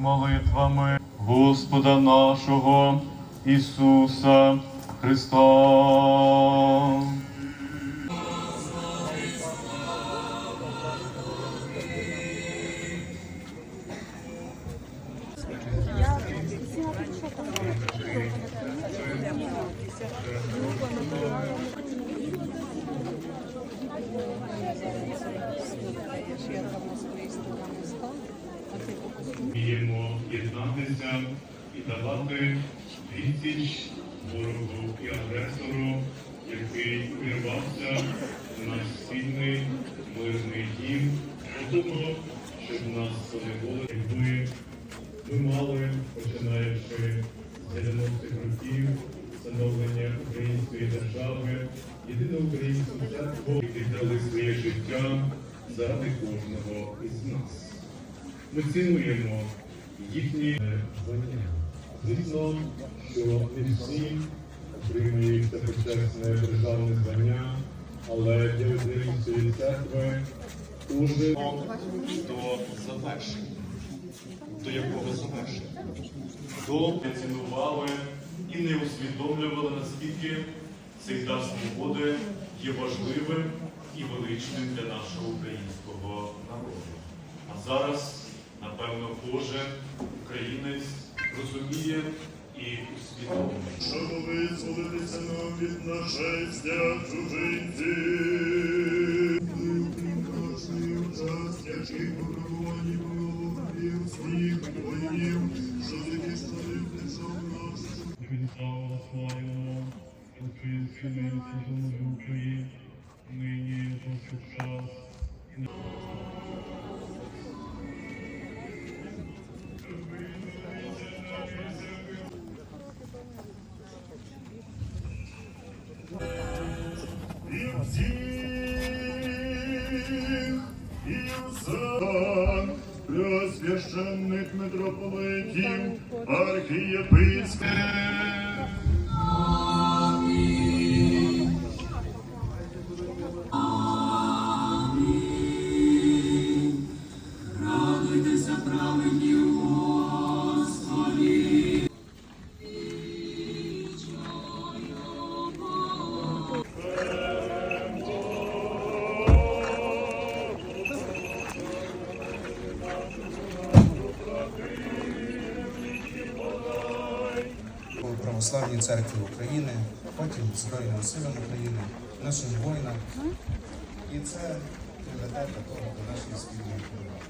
молитвами Господа нашого Ісуса Христа. Вміємо єднатися і давати відсіч ворогу і агресору, який увірвався в наш спільний мирний дім. Тому, щоб нас не було, якби ми мали, починаючи з 90-х років, встановлення української держави, єдину українську церкву, які дали своє життя заради кожного із нас. Ми цінуємо їхні звання. Звісно, що не всі отримують це почесне державне звання, але для української церкви кожен до завершення. До якого завершення? До не цінували і не усвідомлювали, наскільки цей дар свободи є важливим і величним для нашого українського народу. А зараз, напевно, кожен українець розуміє і усвідомлює. Щоб визволитися нам від нашестя чужинців. Нашої участячі пограбуванні ворогів всіх, і усан, преосвященних митрополитів, архієпископів, у Православній церкві України, потім Збройним силам України, нашим воїнам. І це приведе до того до нашої спільної перемоги.